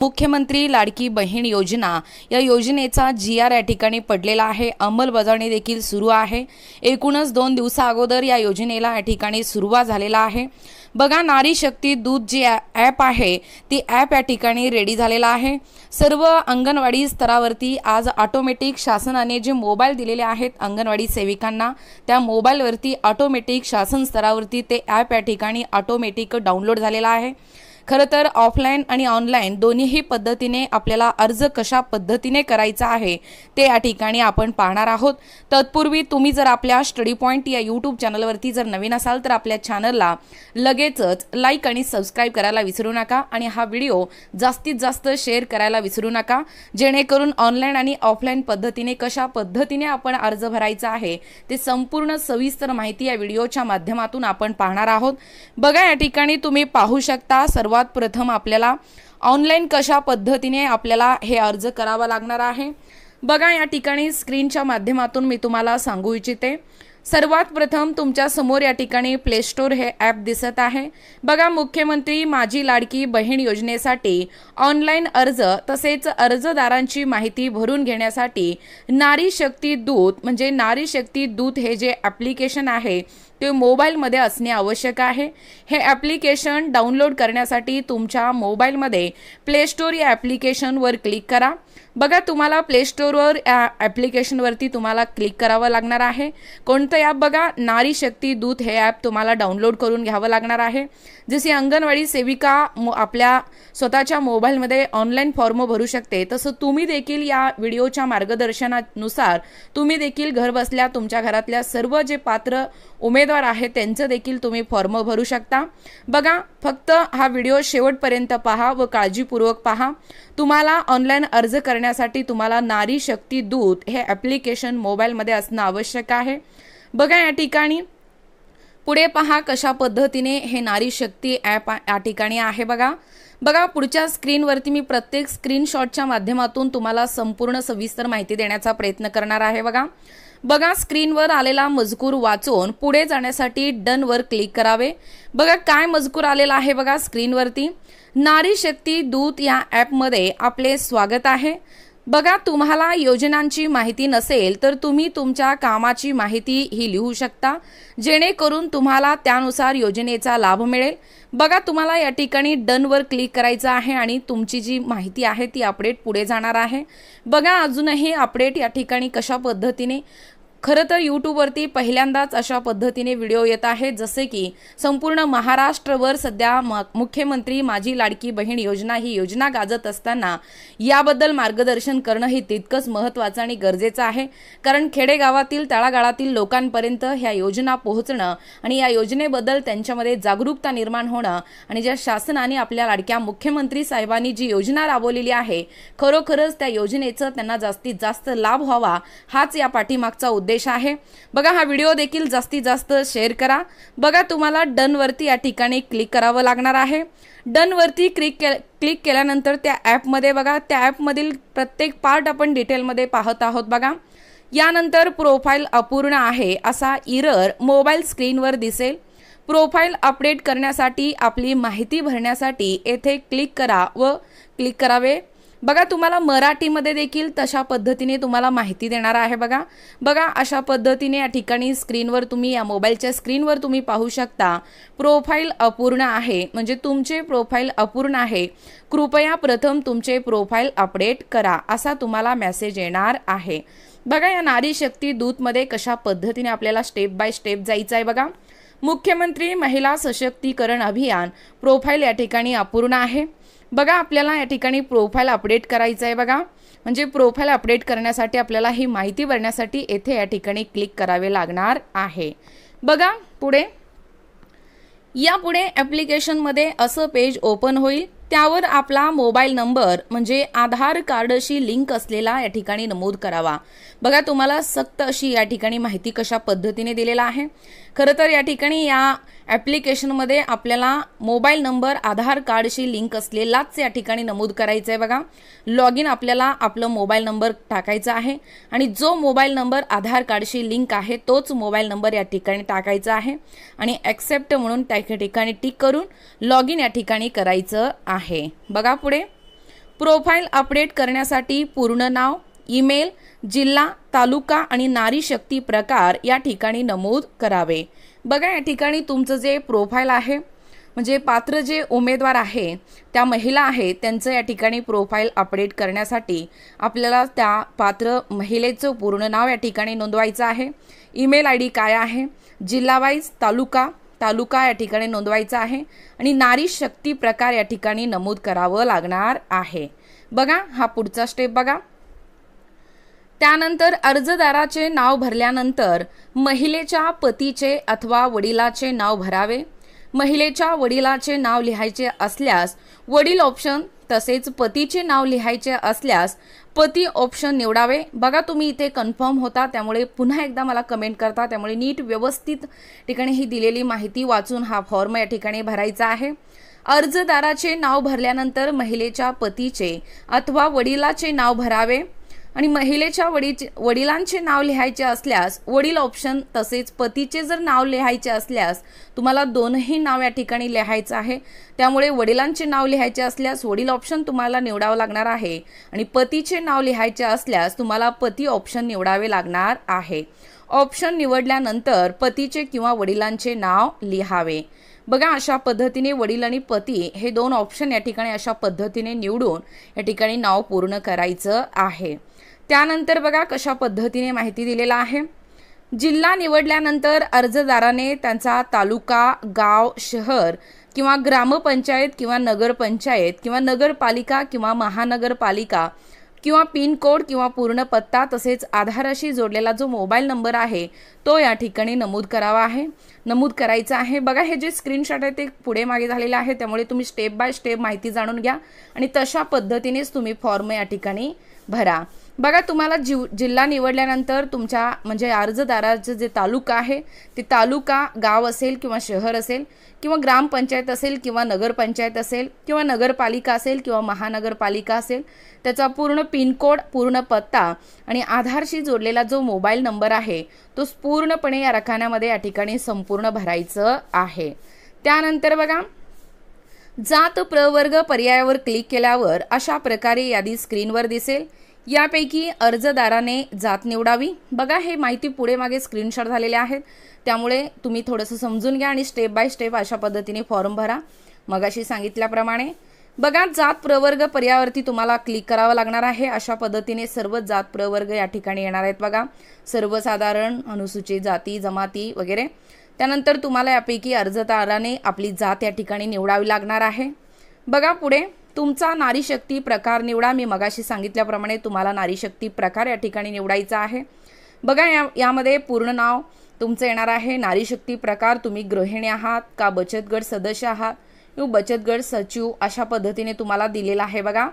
मुख्यमंत्री लाडकी बहीण योजना. या योजनेचा जी आर या ठिकाणी पडलेला आहे. अंमलबजावणी देखील सुरू आहे. एकूणच दोन दिवसा अगोदर या योजनेला या ठिकाणी सुरुवात झालेला आहे. बघा नारी शक्ती दूध जी ॲप आहे ती ॲप या ठिकाणी रेडी झालेला आहे. सर्व अंगणवाडी स्तरावरती आज ऑटोमॅटिक शासनाने जे मोबाईल दिलेले आहेत अंगणवाडी सेविकांना त्या मोबाईलवरती ऑटोमॅटिक शासन स्तरावरती ते ॲप या ठिकाणी ऑटोमॅटिक डाउनलोड झालेला आहे. खरं तर ऑफलाईन आणि ऑनलाईन दोन्हीही पद्धतीने आपल्याला अर्ज कशा पद्धतीने करायचा आहे ते या ठिकाणी आपण पाहणार आहोत. तत्पूर्वी तुम्ही जर आपल्या स्टडी पॉईंट या यूट्यूब चॅनलवरती जर नवीन असाल तर आपल्या चॅनलला लगेचच लाईक आणि सबस्क्राईब करायला विसरू नका आणि हा व्हिडिओ जास्तीत जास्त शेअर करायला विसरू नका. जेणेकरून ऑनलाईन आणि ऑफलाईन पद्धतीने कशा पद्धतीने आपण अर्ज भरायचा आहे ते संपूर्ण सविस्तर माहिती या व्हिडिओच्या माध्यमातून आपण पाहणार आहोत. बघा या ठिकाणी तुम्ही पाहू शकता सर्व सर्वात प्रथम आपल्याला ऑनलाईन कशा पद्धतीने आपल्याला हे अर्ज करावा लागणार आहे? बघा या ठिकाणी स्क्रीनच्या माध्यमातून मी तुम्हाला सांगू इच्छिते. सर्वात प्रथम तुमच्यासमोर या ठिकाणी प्लेस्टोर हे ॲप दिसत आहे. बघा मुख्यमंत्री माझी लाडकी बहीण योजनेसाठी ऑनलाईन अर्ज तसेच अर्जदारांची माहिती भरून घेण्यासाठी नारी शक्ती दूत म्हणजे नारी शक्ती दूत हे जे ॲप्लिकेशन आहे ते मोबाईलमध्ये असणे आवश्यक आहे. हे ॲप्लिकेशन डाउनलोड करण्यासाठी तुमच्या मोबाईलमध्ये प्ले स्टोर या ॲप्लिकेशनवर क्लिक करा. बघा तुम्हाला प्ले स्टोअरवर या ॲप्लिकेशनवरती तुम्हाला क्लिक करावं लागणार आहे. कोणतं ॲप बघा? नारी शक्ती दूत हे ॲप तुम्हाला डाउनलोड करून घ्यावं लागणार आहे. जशी अंगणवाडी सेविका मो आपल्या स्वतःच्या मोबाईलमध्ये ऑनलाईन फॉर्म भरू शकते तसं तुम्ही देखील या व्हिडिओच्या मार्गदर्शनानुसार तुम्ही देखील घरबसल्या तुमच्या घरातल्या सर्व जे पात्र उमेदवार आहेत त्यांचं देखील तुम्ही फॉर्म भरू शकता. बघा फक्त हा व्हिडिओ शेवटपर्यंत पहा व काळजीपूर्वक पहा. तुम्हाला ऑनलाईन अर्ज करण्यासाठी तुम्हाला नारी शक्ती दूत हे ॲप्लिकेशन मोबाईलमध्ये असणं आवश्यक आहे. बघा या ठिकाणी. पुढे पहा कशा पद्धतीने हे नारी शक्ती ॲप या ठिकाणी आहे बघा. बघा पुढच्या स्क्रीनवरती मी प्रत्येक स्क्रीनशॉटच्या माध्यमातून तुम्हाला संपूर्ण सविस्तर माहिती देण्याचा प्रयत्न करणार आहे बघा. बघा स्क्रीनवर आलेला मजकूर वाचून पुढे जाण्यासाठी डनवर क्लिक करावे. बघा काय मजकूर आलेला आहे बघा स्क्रीनवरती. नारी शक्ती दूत या ॲपमध्ये आपले स्वागत आहे. बघा तुम्हाला योजनांची माहिती नसेल तर तुम्ही तुमच्या कामाची माहिती ही लिहू शकता. जेणेकरून तुम्हाला त्यानुसार योजनेचा लाभ मिळेल. बघा तुम्हाला या ठिकाणी डनवर क्लिक करायचं आहे आणि तुमची जी माहिती आहे ती अपडेट पुढे जाणार आहे. बघा अजूनही अपडेट या ठिकाणी कशा पद्धतीने खरं तर यूट्यूबवरती पहिल्यांदाच अशा पद्धतीने व्हिडिओ येत आहेत जसे की संपूर्ण महाराष्ट्रभर सध्या म मुख्यमंत्री माझी लाडकी बहीण योजना ही योजना गाजत असताना याबद्दल मार्गदर्शन करणं हे तितकंच महत्त्वाचं आणि गरजेचं आहे. कारण खेडेगावातील तळागाळातील लोकांपर्यंत ह्या योजना पोहोचणं आणि या योजनेबद्दल त्यांच्यामध्ये जागरूकता निर्माण होणं आणि ज्या शासनाने आपल्या लाडक्या मुख्यमंत्री साहेबांनी जी योजना राबवलेली आहे खरोखरच त्या योजनेचं त्यांना जास्तीत जास्त लाभ व्हावा हाच या पाठीमागचा उद्देश उद्देश आहे. बघा हा व्हिडिओ देखील जास्तीत जास्त शेअर करा. बघा तुम्हाला डनवरती या ठिकाणी क्लिक करावं लागणार आहे. डनवरती क्लिक के क्लिक केल्यानंतर त्या ॲपमध्ये बघा त्या ॲपमधील प्रत्येक पार्ट आपण डिटेलमध्ये पाहत आहोत बघा. यानंतर प्रोफाईल अपूर्ण आहे असा इरर मोबाईल स्क्रीनवर दिसेल. प्रोफाईल अपडेट करण्यासाठी आपली माहिती भरण्यासाठी येथे क्लिक करा व क्लिक करावे. बघा तुम्हाला मराठीमध्ये देखील तशा पद्धतीने तुम्हाला माहिती देणार आहे बघा. बघा अशा पद्धतीने या ठिकाणी स्क्रीनवर तुम्ही या मोबाईलच्या स्क्रीनवर तुम्ही पाहू शकता. प्रोफाईल अपूर्ण आहे. म्हणजे तुमचे प्रोफाईल अपूर्ण आहे. कृपया प्रथम तुमचे प्रोफाईल अपडेट करा असा तुम्हाला मेसेज येणार आहे. बघा या नारी शक्ती दूतमध्ये कशा पद्धतीने आपल्याला स्टेप बाय स्टेप जायचं आहे बघा. मुख्यमंत्री महिला सशक्तीकरण अभियान प्रोफाईल या ठिकाणी अपूर्ण आहे. बघा आपल्याला या ठिकाणी प्रोफाईल अपडेट करायचं आहे बघा. म्हणजे प्रोफाईल अपडेट करण्यासाठी आपल्याला ही माहिती भरण्यासाठी येथे या ठिकाणी क्लिक करावे लागणार आहे. बघा पुढे. यापुढे ॲप्लिकेशनमध्ये असं पेज ओपन होईल. त्यावर आपला मोबाईल नंबर म्हणजे आधार कार्डशी लिंक असलेला या ठिकाणी नमूद करावा. बघा तुम्हाला सक्त अशी या ठिकाणी माहिती कशा पद्धतीने दिलेला आहे. खरं तर या ठिकाणी या ॲप्लिकेशनमध्ये आपल्याला मोबाईल नंबर आधार कार्डशी लिंक असलेलाच या ठिकाणी नमूद करायचं आहे बघा. लॉग इन आपल्याला आपलं मोबाईल नंबर टाकायचा आहे आणि जो मोबाईल नंबर आधार कार्डशी लिंक आहे तोच मोबाईल नंबर या ठिकाणी टाकायचा आहे आणि ॲक्सेप्ट म्हणून त्या ठिकाणी टिक करून लॉग इन या ठिकाणी करायचं आहे. बघा पुढे. प्रोफाईल अपडेट करण्यासाठी पूर्ण नाव ईमेल जिल्हा तालुका आणि नारी शक्ती प्रकार या ठिकाणी नमूद करावे. बघा या ठिकाणी तुमचं जे प्रोफाईल आहे म्हणजे पात्र जे उमेदवार आहे त्या महिला आहेत त्यांचं या ठिकाणी प्रोफाईल अपडेट करण्यासाठी आपल्याला त्या पात्र महिलेचं पूर्ण नाव या ठिकाणी नोंदवायचं आहे. ईमेल आय डी काय आहे? जिल्हावाईज तालुका तालुका या ठिकाणी नोंदवायचा आहे आणि नारी शक्ती प्रकार या ठिकाणी नमूद करावं लागणार आहे. बघा हा पुढचा स्टेप बघा. त्यानंतर अर्जदाराचे नाव भरल्यानंतर महिलेच्या पतीचे अथवा वडिलाचे नाव भरावे. महिलेच्या वडिलाचे नाव लिहायचे असल्यास वडील ऑप्शन तसेच पतीचे नाव लिहायचे असल्यास पती ऑप्शन निवडावे. बघा तुम्ही इथे कन्फर्म होता त्यामुळे पुन्हा एकदा मला कमेंट करता. त्यामुळे नीट व्यवस्थित ठिकाणी ही दिलेली माहिती वाचून हा फॉर्म या ठिकाणी भरायचा आहे. अर्जदाराचे नाव भरल्यानंतर महिलेच्या पतीचे अथवा वडिलाचे नाव भरावे. आणि महिलेच्या वडीचे वडिलांचे नाव लिहायचे असल्यास वडील ऑप्शन तसेच पतीचे जर नाव लिहायचे असल्यास तुम्हाला दोनही नाव या ठिकाणी लिहायचं आहे. त्यामुळे वडिलांचे नाव लिहायचे असल्यास वडील ऑप्शन तुम्हाला निवडावं लागणार आहे. आणि पतीचे नाव लिहायचे असल्यास तुम्हाला पती ऑप्शन निवडावे लागणार आहे. ऑप्शन निवडल्यानंतर पतीचे किंवा वडिलांचे नाव लिहावे. बघा अशा पद्धतीने वडील आणि पती हे दोन ऑप्शन या ठिकाणी अशा पद्धतीने निवडून या ठिकाणी नाव पूर्ण करायचं आहे. त्यानंतर बघा कशा पद्धतीने माहिती दिलेला आहे. जिल्हा निवडल्यानंतर अर्जदाराने त्यांचा तालुका गाव शहर किंवा ग्रामपंचायत किंवा नगरपंचायत किंवा नगरपालिका किंवा महानगरपालिका किंवा पिनकोड किंवा पूर्ण पत्ता तसेच आधाराशी जोडलेला जो मोबाईल नंबर आहे तो या ठिकाणी नमूद करावा आहे. नमूद करायचा आहे. बघा हे जे स्क्रीनशॉट आहे ते पुढे मागे झालेलं आहे. त्यामुळे तुम्ही स्टेप बाय स्टेप माहिती जाणून घ्या आणि तशा पद्धतीनेच तुम्ही फॉर्म या ठिकाणी भरा. बघा तुम्हाला जिव जिल्हा निवडल्यानंतर तुमच्या म्हणजे अर्जदाराचं जे तालुका आहे ते तालुका गाव असेल किंवा शहर असेल किंवा ग्रामपंचायत असेल किंवा नगरपंचायत असेल किंवा नगरपालिका असेल किंवा महानगरपालिका असेल त्याचा पूर्ण पिनकोड पूर्ण पत्ता आणि आधारशी जोडलेला जो मोबाईल नंबर आहे तो पूर्णपणे या रखान्यामध्ये या ठिकाणी संपूर्ण भरायचं आहे. त्यानंतर बघा जात प्रवर्ग पर्यायावर क्लिक केल्यावर अशा प्रकारे यादी स्क्रीनवर दिसेल. यापैकी अर्जदाराने जात निवडावी. बघा हे माहिती पुढे मागे स्क्रीनशॉट झालेले आहेत. त्यामुळे तुम्ही थोडंसं समजून घ्या आणि स्टेप बाय स्टेप अशा पद्धतीने फॉर्म भरा. मगाशी सांगितल्याप्रमाणे. बघा जात प्रवर्ग पर्यावरती तुम्हाला क्लिक करावं लागणार आहे. अशा पद्धतीने सर्व जात प्रवर्ग या ठिकाणी येणार आहेत बघा. सर्वसाधारण अनुसूचित जाती जमाती वगैरे. त्यानंतर तुम्हाला यापैकी अर्जदाराने आपली जात या ठिकाणी निवडावी लागणार आहे. बघा पुढे. तुमचा नारीशक्ती प्रकार निवडा. मी मगाशी सांगितल्याप्रमाणे तुम्हाला नारीशक्ती प्रकार या ठिकाणी निवडायचा आहे. बघा या यामध्ये पूर्ण नाव तुमचं येणार आहे. नारीशक्ती प्रकार तुम्ही गृहिणी आहात का बचत गट सदस्य आहात? किंवा बचत गट सचिव अशा पद्धतीने तुम्हाला दिलेला आहे बघा.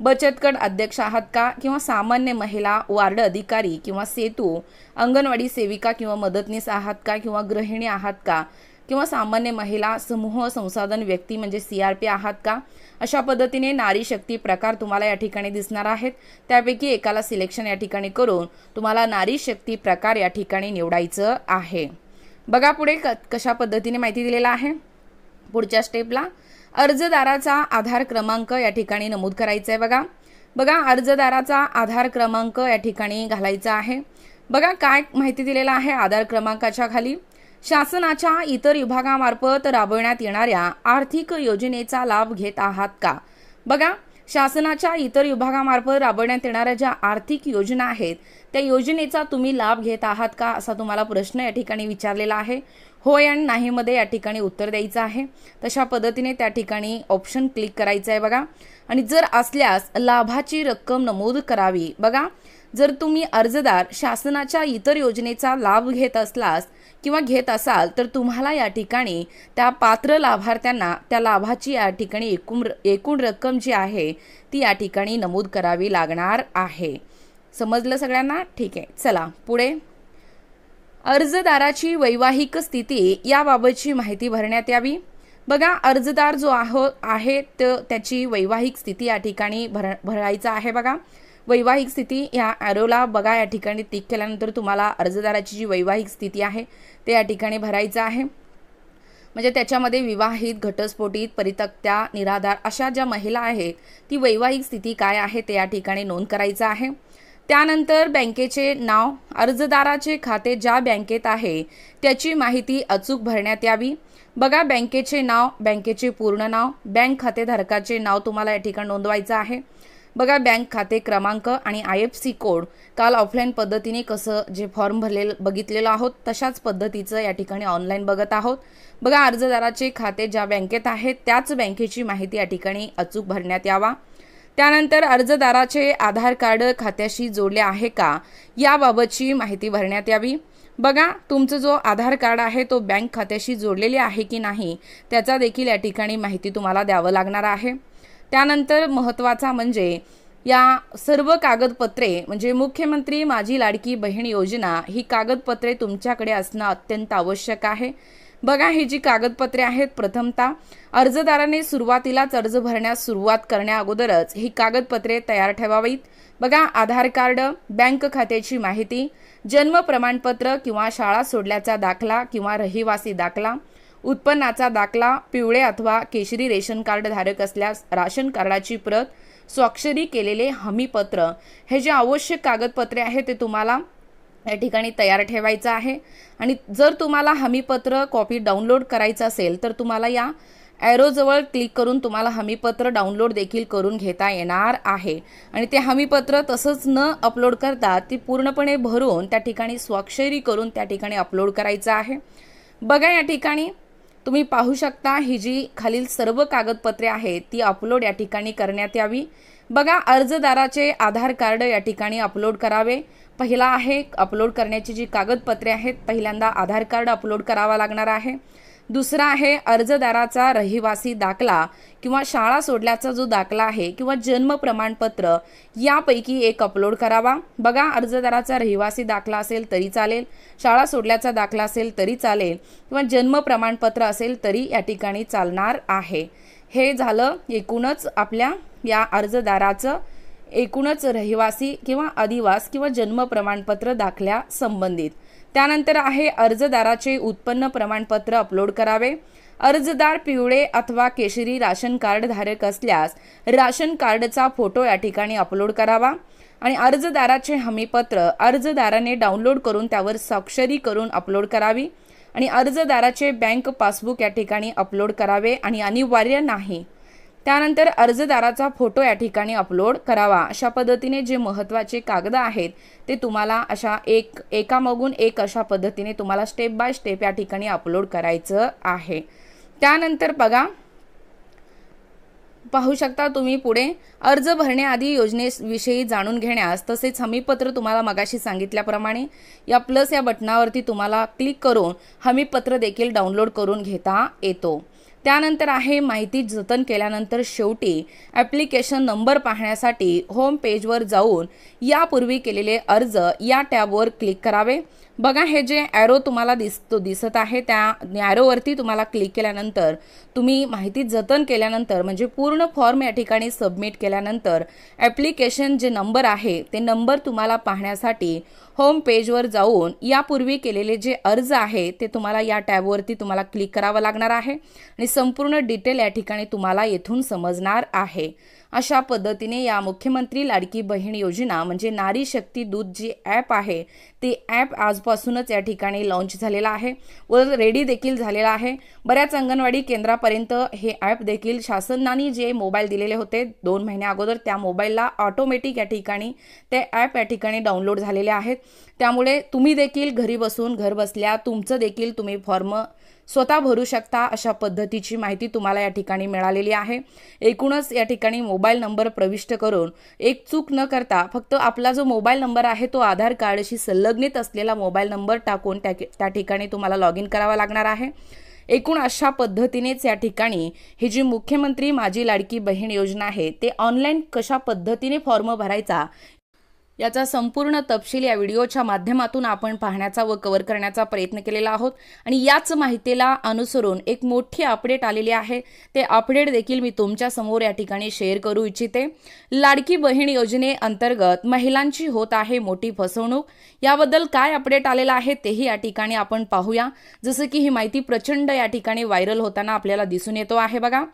बचत गट अध्यक्ष आहात का? किंवा सामान्य महिला वार्ड अधिकारी किंवा सेतू अंगणवाडी सेविका किंवा मदतनीस आहात का? किंवा गृहिणी आहात का? किंवा सामान्य महिला समूह संसाधन व्यक्ती म्हणजे सी आर पी आहात का? अशा पद्धतीने नारी शक्ती प्रकार तुम्हाला या ठिकाणी दिसणार आहेत. त्यापैकी एकाला सिलेक्शन या ठिकाणी करून तुम्हाला नारी शक्ती प्रकार या ठिकाणी निवडायचं आहे. बघा पुढे क कशा पद्धतीने माहिती दिलेला आहे. पुढच्या स्टेपला अर्जदाराचा आधार क्रमांक या ठिकाणी नमूद करायचा आहे बघा. बघा अर्जदाराचा आधार क्रमांक या ठिकाणी घालायचा आहे. बघा काय माहिती दिलेला आहे आधार क्रमांकाच्या खाली? शासनाच्या इतर विभागामार्फत राबवण्यात येणाऱ्या आर्थिक योजनेचा लाभ घेत आहात का? बघा शासनाच्या इतर विभागामार्फत राबवण्यात येणाऱ्या ज्या आर्थिक योजना आहेत त्या योजनेचा तुम्ही लाभ घेत आहात का असा तुम्हाला प्रश्न या ठिकाणी विचारलेला आहे. होय आणि नाहीमध्ये या ठिकाणी उत्तर द्यायचं आहे. तशा पद्धतीने त्या ठिकाणी ऑप्शन क्लिक करायचं आहे बघा. आणि जर असल्यास लाभाची रक्कम नमूद करावी. बघा जर तुम्ही अर्जदार शासनाच्या इतर योजनेचा लाभ घेत असलास किंवा घेत असाल तर तुम्हाला या ठिकाणी त्या पात्र लाभार्थ्यांना त्या लाभाची या ठिकाणी एकूण एकूण रक्कम जी आहे ती या ठिकाणी नमूद करावी लागणार आहे. समजलं सगळ्यांना? ठीक आहे. चला पुढे. अर्जदाराची वैवाहिक स्थिती याबाबतची माहिती भरण्यात यावी. बघा अर्जदार जो आहो आहे तर त्याची वैवाहिक स्थिती या ठिकाणी भर भरायचा आहे बघा. वैवाहिक स्थिती या ॲरोला बघा या ठिकाणी टिक केल्यानंतर तुम्हाला अर्जदाराची जी वैवाहिक स्थिती आहे ते या ठिकाणी भरायचं आहे. म्हणजे त्याच्यामध्ये विवाहित घटस्फोटित परितक्त्या निराधार अशा ज्या महिला आहेत ती वैवाहिक स्थिती काय आहे ते या ठिकाणी नोंद करायचं आहे. त्यानंतर बँकेचे नाव अर्जदाराचे खाते ज्या बँकेत आहे त्याची माहिती अचूक भरण्यात यावी. बघा बँकेचे नाव बँकेचे पूर्ण नाव बँक खातेधारकाचे नाव तुम्हाला या ठिकाणी नोंदवायचं आहे. बघा बँक खाते क्रमांक आणि आय एफ सी कोड काल ऑफलाईन पद्धतीने कसं जे फॉर्म भरलेलं बघितलेलं आहोत तशाच पद्धतीचं या ठिकाणी ऑनलाईन बघत आहोत. बघा अर्जदाराचे खाते ज्या बँकेत आहेत त्याच बँकेची माहिती या ठिकाणी अचूक भरण्यात यावा. त्यानंतर अर्जदाराचे आधार कार्ड खात्याशी जोडले आहे का याबाबतची माहिती भरण्यात यावी. बघा तुमचं जो आधार कार्ड आहे तो बँक खात्याशी जोडलेले आहे की नाही त्याचा देखील या ठिकाणी माहिती तुम्हाला द्यावं लागणार आहे. त्यानंतर महत्त्वाचा म्हणजे या सर्व कागदपत्रे म्हणजे मुख्यमंत्री माझी लाडकी बहीण योजना ही कागदपत्रे तुमच्याकडे असणं अत्यंत आवश्यक आहे. बघा ही जी कागदपत्रे आहेत प्रथमतः अर्जदाराने सुरुवातीलाच अर्ज भरण्यास सुरुवात करण्या अगोदरच ही कागदपत्रे तयार ठेवावीत. बघा आधार कार्ड बँक खात्याची माहिती जन्म प्रमाणपत्र किंवा शाळा सोडल्याचा दाखला किंवा रहिवासी दाखला उत्पन्नाचा दाखला पिवळे अथवा केशरी रेशन कार्ड धारक असल्यास राशन कार्डाची प्रत स्वाक्षरी केलेले हमीपत्र. हे जे आवश्यक कागदपत्रे आहे ते तुम्हाला या ठिकाणी तयार ठेवायचं आहे. आणि जर तुम्हाला हमीपत्र कॉपी डाउनलोड करायचं असेल तर तुम्हाला या ॲरोजवळ क्लिक करून तुम्हाला हमीपत्र डाउनलोड देखील करून घेता येणार आहे. आणि ते हमीपत्र तसंच न अपलोड करता ती पूर्णपणे भरून त्या ठिकाणी स्वाक्षरी करून त्या ठिकाणी अपलोड करायचं आहे. बघा या ठिकाणी तुम्ही पाहू शकता ही जी खालील सर्व कागदपत्रे आहेत ती अपलोड या ठिकाणी करण्यात यावी. बघा अर्जदाराचे आधार कार्ड या ठिकाणी अपलोड करावे. पहिला आहे अपलोड करण्याची जी कागदपत्रे आहेत पहिल्यांदा आधार कार्ड अपलोड करावा लागणार आहे. दुसरा आहे अर्जदाराचा रहिवासी दाखला किंवा शाळा सोडल्याचा जो दाखला आहे किंवा जन्म प्रमाणपत्र यापैकी एक अपलोड करावा. बघा अर्जदाराचा रहिवासी दाखला असेल तरी चालेल शाळा सोडल्याचा दाखला असेल तरी चालेल किंवा जन्म प्रमाणपत्र असेल तरी या ठिकाणी चालणार आहे. हे झालं एकूणच आपल्या या अर्जदाराचं एकूणच रहिवासी किंवा अधिवास किंवा जन्म प्रमाणपत्र दाखल्या संबंधित. त्यानंतर आहे अर्जदाराचे उत्पन्न प्रमाणपत्र अपलोड करावे. अर्जदार पिवळे अथवा केशरी राशन कार्ड धारक असल्यास राशन कार्डचा फोटो या ठिकाणी अपलोड करावा. आणि अर्जदाराचे हमीपत्र अर्जदाराने डाउनलोड करून त्यावर स्वाक्षरी करून अपलोड करावी. आणि अर्जदाराचे बँक पासबुक या ठिकाणी अपलोड करावे. आणि अनिवार्य नाही त्यानंतर अर्जदाराचा फोटो या ठिकाणी अपलोड करावा. अशा पद्धतीने जे महत्त्वाचे कागद आहेत ते तुम्हाला अशा एक एकामागून एक अशा पद्धतीने तुम्हाला स्टेप बाय स्टेप या ठिकाणी अपलोड करायचं आहे. त्यानंतर बघा पाहू शकता तुम्ही पुढे अर्ज भरण्याआधी योजनेविषयी जाणून घेण्यास तसेच हमीपत्र तुम्हाला मगाशी सांगितल्याप्रमाणे या प्लस या बटनावरती तुम्हाला क्लिक करून हमीपत्र देखील डाउनलोड करून घेता येतो. त्यानंतर आहे माहिती जतन केल्यानंतर शेवटी ॲप्लिकेशन नंबर पाहण्यासाठी होम पेजवर जाऊन यापूर्वी केलेले अर्ज या टॅबवर क्लिक करावे. बघा हे जे ॲरो तुम्हाला दिसतो दिसत आहे त्या ॲरोवरती तुम्हाला क्लिक केल्यानंतर तुम्ही माहिती जतन केल्यानंतर म्हणजे पूर्ण फॉर्म या ठिकाणी सबमिट केल्यानंतर ॲप्लिकेशन जे नंबर आहे ते नंबर तुम्हाला पाहण्यासाठी होम पेजवर जाऊन यापूर्वी केलेले जे अर्ज आहे ते तुम्हाला या टॅबवरती तुम्हाला क्लिक करावं लागणार आहे आणि संपूर्ण डिटेल या ठिकाणी तुम्हाला येथून समजणार आहे. अशा पद्धतीने या मुख्यमंत्री लाडकी बहीण योजना म्हणजे नारी शक्ती दूध जी ॲप आहे ते ॲप आजपासूनच या ठिकाणी लॉन्च झालेलं आहे. व रेडी देखील झालेला आहे. बऱ्याच अंगणवाडी केंद्रापर्यंत हे ॲप देखील शासनाने जे मोबाईल दिलेले होते दोन महिन्या अगोदर त्या मोबाईलला ऑटोमॅटिक या ठिकाणी ते ॲप या ठिकाणी डाउनलोड झालेले आहेत. त्यामुळे तुम्ही देखील घरी बसून घर बसल्या तुमचं देखील तुम्ही फॉर्म स्वतः भरू शकता अशा पद्धतीची माहिती तुम्हाला या ठिकाणी मिळालेली आहे. एकूणच या ठिकाणी मोबाईल नंबर प्रविष्ट करून एक चूक न करता फक्त आपला जो मोबाईल नंबर आहे तो आधार कार्डशी संलग्नित असलेला मोबाईल नंबर टाकून त्या त्या ठिकाणी तुम्हाला लॉग इन करावा लागणार आहे. एकूण अशा पद्धतीनेच या ठिकाणी ही जी मुख्यमंत्री माझी लाडकी बहीण योजना आहे ते ऑनलाईन कशा पद्धतीने फॉर्म भरायचा याचा संपूर्ण तपशील या व्हिडिओच्या माध्यमातून आपण पाहण्याचा व कव्हर करण्याचा प्रयत्न केलेला आहोत. आणि याच माहितीला अनुसरून एक मोठी अपडेट आलेली आहे. ते अपडेट देखील मी तुमच्यासमोर या ठिकाणी शेअर करू इच्छिते. लाडकी बहीण योजनेअंतर्गत महिलांची होत आहे मोठी फसवणूक. याबद्दल काय अपडेट आलेला आहे तेही या ठिकाणी आपण पाहूया. जसं की ही माहिती प्रचंड या ठिकाणी व्हायरल होताना आपल्याला दिसून येतो आहे बघा.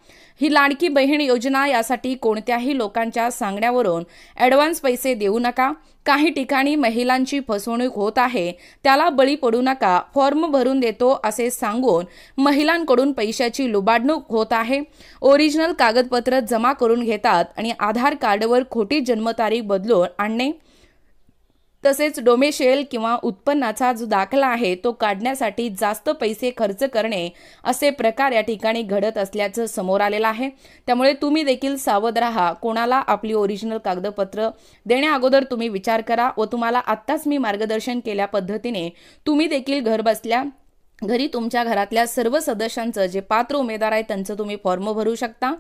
ही लाडकी बहीण योजना यासाठी कोणत्याही लोकांच्या सांगण्यावरून ॲडव्हान्स पैसे देऊ नका. काही ठिकाणी महिलांची फसवणूक होत आहे. त्याला बळी पडू नका. फॉर्म भरून देतो असे सांगून महिलांकडून पैशाची लुबाडणूक होत आहे. ओरिजिनल कागदपत्र जमा करून घेतात आणि आधार कार्डवर खोटी जन्मतारीख बदलून आणणे. तसेच डोमेशेल किंवा उत्पन्नाचा जो दाखला आहे तो काढण्यासाठी जास्त पैसे खर्च करणे असे प्रकार या ठिकाणी घडत असल्याचं समोर आलेलं आहे. त्यामुळे तुम्ही देखील सावध राहा. कोणाला आपली ओरिजिनल कागदपत्र देण्याअगोदर तुम्ही विचार करा व तुम्हाला आत्ताच मी मार्गदर्शन केल्या पद्धतीने तुम्ही देखील घर बसल्या घरी तुमच्या घरातल्या सर्व सदस्यांचं जे पात्र उमेदवार आहे त्यांचं तुम्ही फॉर्म भरू शकता.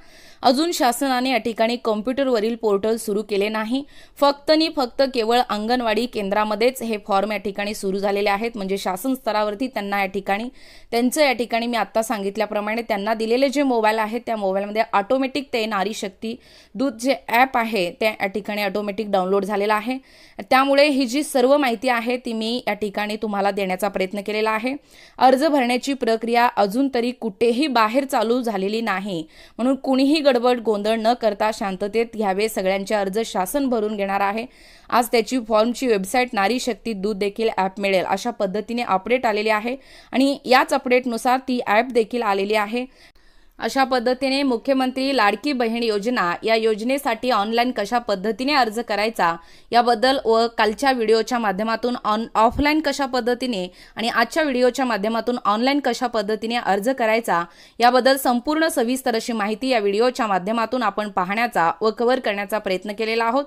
अजून शासनाने या ठिकाणी कॉम्प्युटरवरील पोर्टल सुरू केले नाही. फक्त नि फक्त केवळ अंगणवाडी केंद्रामध्येच हे फॉर्म या ठिकाणी सुरू झालेले आहेत. म्हणजे शासन स्तरावरती त्यांना या ठिकाणी त्यांचं या ठिकाणी मी आत्ता सांगितल्याप्रमाणे त्यांना दिलेले जे मोबाईल आहेत त्या मोबाईलमध्ये ऑटोमॅटिक ते नारी शक्ती दूध जे ॲप आहे ते या ठिकाणी ऑटोमॅटिक डाउनलोड झालेलं आहे. त्यामुळे ही जी सर्व माहिती आहे ती मी या ठिकाणी तुम्हाला देण्याचा प्रयत्न केलेला आहे. अर्ज भरण्याची प्रक्रिया अजून तरी कुठेही बाहेर चालू झालेली नाही. म्हणून कुणीही गडबड गोंधळ न करता शांततेत घ्यावे सगळ्यांचे अर्ज शासन भरून घेणार आहे. आज त्याची फॉर्मची वेबसाईट नारी शक्ती दूध देखील ॲप मिळेल अशा पद्धतीने अपडेट आलेली आहे. आणि याच अपडेटनुसार ती ॲप देखील आलेली आहे. अशा पद्धतीने मुख्यमंत्री लाडकी बहीण योजना या योजनेसाठी ऑनलाईन कशा पद्धतीने अर्ज करायचा याबद्दल व कालच्या व्हिडिओच्या माध्यमातून ऑन ऑफलाईन कशा पद्धतीने आणि आजच्या व्हिडिओच्या माध्यमातून ऑनलाईन कशा पद्धतीने अर्ज करायचा याबद्दल संपूर्ण सविस्तर अशी माहिती या व्हिडिओच्या माध्यमातून आपण पाहण्याचा व कव्हर करण्याचा प्रयत्न केलेला आहोत.